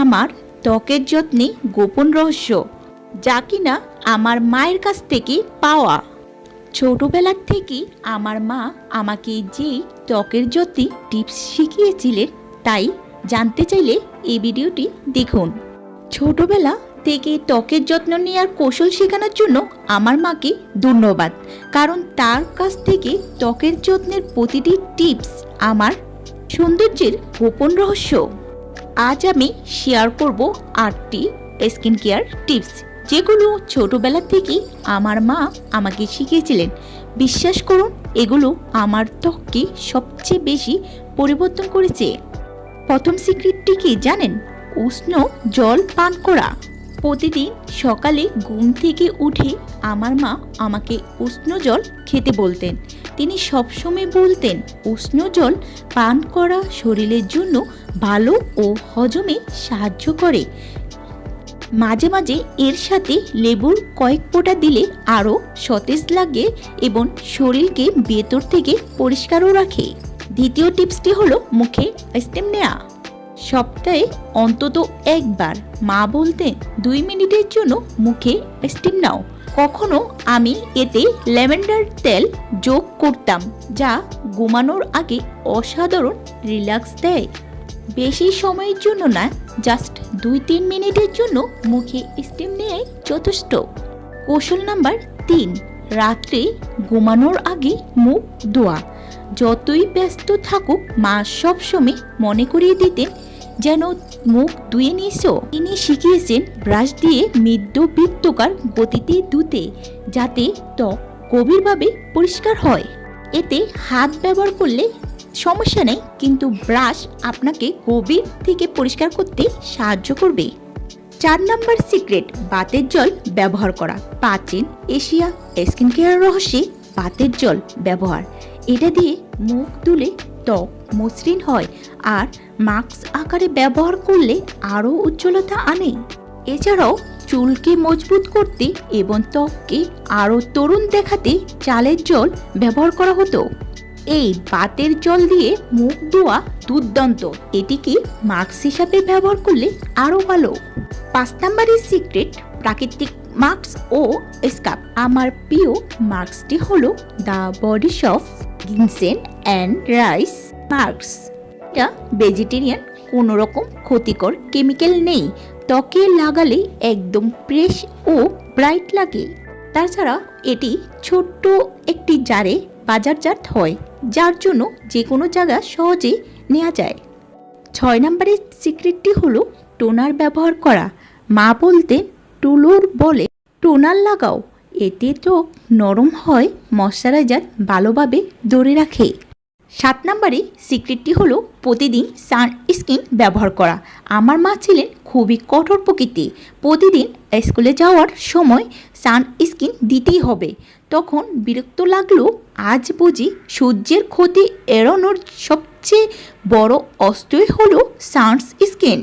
আমার ত্বকের যত্নে গোপন রহস্য, যা কিনা আমার মায়ের কাছ থেকে পাওয়া। ছোটবেলার থেকেই আমার মা আমাকে যেই ত্বকের যত্নে টিপস শিখিয়েছিলেন, তাই জানতে চাইলে এই ভিডিওটি দেখুন। ছোটবেলা থেকে ত্বকের যত্ন নেওয়ার কৌশল শেখানোর জন্য আমার মাকে ধন্যবাদ, কারণ তার কাছ থেকে ত্বকের যত্নের প্রতিটি টিপস আমার সৌন্দর্যের গোপন রহস্য। আজ আমি শেয়ার করব আটটি স্কিন কেয়ার টিপস যেগুলো ছোটোবেলা থেকেই আমার মা আমাকে শিখিয়েছিলেন। বিশ্বাস করুন, এগুলো আমার ত্বককে সবচেয়ে বেশি পরিবর্তন করেছে। প্রথম সিক্রেটটি কি জানেন? উষ্ণ জল পান করা। প্রতিদিন সকালে ঘুম থেকে উঠে আমার মা আমাকে উষ্ণ জল খেতে বলতেন। তিনি সবসময় বলতেন, উষ্ণ জল পান করা শরীরের জন্য ভালো ও হজমে সাহায্য করে। মাঝে মাঝে এর সাথে লেবুর কয়েক ফোঁটা দিলে আরও সতেজ লাগে এবং শরীরকে ভেতর থেকে পরিষ্কারও রাখে। দ্বিতীয় টিপসটি হলো, মুখে স্টেম নেওয়া সপ্তাহে অন্তত একবার মা বলতেন দুই মিনিটের জন্য মুখে স্টিম নাও। কখনো আমি এতে ল্যাভেন্ডার তেল যোগ করতাম, যা ঘুমানোর আগে অসাধারণ রিল্যাক্স দেয়। বেশি সময়ের জন্য না, জাস্ট দুই তিন মিনিটের জন্য মুখে স্টিম নেয় যথেষ্ট। কৌশল নাম্বার তিন, রাত্রে ঘুমানোর আগে মুখ ধোয়া। যতই ব্যস্ত থাকুক, মা সবসময় মনে করিয়ে দিতেন যেন মুখ ধুয়ে নিছো তিনি শিখিয়েছেন ব্রাশ দিয়ে মৃদ্য বৃত্তকার গতিতে ধুতে, যাতে ত্বক গভীরভাবে পরিষ্কার হয়। এতে হাত ব্যবহার করলে সমস্যা নেই, কিন্তু ব্রাশ আপনাকে গভীর থেকে পরিষ্কার করতে সাহায্য করবে। চার নম্বর সিক্রেট, বাতের জল ব্যবহার করা। প্রাচীন এশিয়া স্কিন কেয়ার রহস্যে বাতের জল ব্যবহার। এটা দিয়ে মুখ তুলে ত্বক মসৃণ হয় আর মাস্ক আকারে ব্যবহার করলে আরও উজ্জ্বলতা আনে। এছাড়াও চুলকে মজবুত করতে এবং ত্বককে আরও তরুণ দেখাতে চালের জল ব্যবহার করা হতো। এই বাতের জল দিয়ে মুখ ধোয়া দুর্দান্ত। এটিকে মাস্ক হিসাবে ব্যবহার করলে আরও ভালো? পাঁচ নাম্বারের সিক্রেট প্রাকৃতিক মাস্ক ও স্কাপ আমার প্রিয় মাস্কটি হলো the body shop ginseng and rice mask. এটা ভেজিটেরিয়ান কোনো রকম ক্ষতিকর কেমিক্যাল নেই। ত্বকে লাগালে একদম ফ্রেশ ও ব্রাইট লাগে। তাছাড়া এটি ছোট্ট একটি জারে বাজারজাত হয়, যার জন্য যে কোনো জায়গা সহজে নেওয়া যায়। ছয় নম্বরের সিক্রেটটি হলো টোনার ব্যবহার করা। মা বলতেন, টুলোর বলে টোনার লাগাও। এতে ত্বক নরম হয় ময়শ্চারাইজার ভালোভাবে ধরে রাখে। সাত নম্বরে সিক্রেটটি হলো প্রতিদিন সান ব্যবহার করা। আমার মা ছিলেন খুবই কঠোর প্রকৃতি প্রতিদিন স্কুলে যাওয়ার সময় সান স্কিন দিতেই হবে। তখন বিরক্ত লাগল, আজ বুঝি সূর্যের ক্ষতি এড়ানোর সবচেয়ে বড় অস্ত্রই হলো সানস স্কিন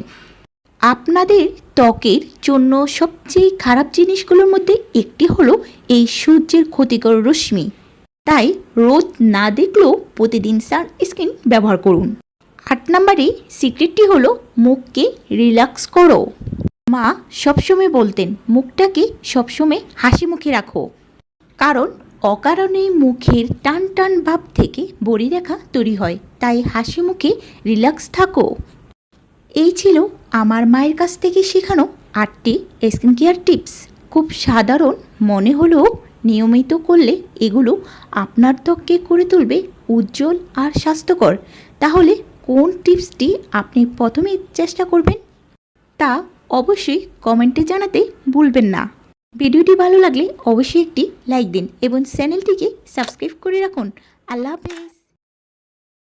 আপনাদের ত্বকের জন্য সবচেয়ে খারাপ জিনিসগুলোর মধ্যে একটি হলো এই সূর্যের ক্ষতিকর রশ্মি। তাই রোদ না দেখলেও প্রতিদিন সানস্ক্রিন ব্যবহার করুন। আট নম্বরে সিক্রেটটি হলো মুখকে রিল্যাক্স করো। মা সবসময় বলতেন, মুখটাকে সবসময় হাসি মুখে রাখো। কারণ অকারণে মুখের টান টান ভাব থেকে বড়ি রেখা তৈরি হয়, তাই হাসি মুখে রিল্যাক্স থাকো। এই ছিল আমার মায়ের কাছ থেকে শেখানো আটটি স্কিন কেয়ার টিপস। খুব সাধারণ মনে হলেও নিয়মিত করলে এগুলো আপনার ত্বককে করে তুলবে উজ্জ্বল আর স্বাস্থ্যকর। তাহলে কোন টিপসটি আপনি প্রথমে চেষ্টা করবেন? তা অবশ্যই কমেন্টে জানাতে ভুলবেন না। ভিডিওটি ভালো লাগলে অবশ্যই একটি লাইক দিন এবং চ্যানেলটিকে সাবস্ক্রাইব করে রাখুন। আল্লাহ হাফেজ।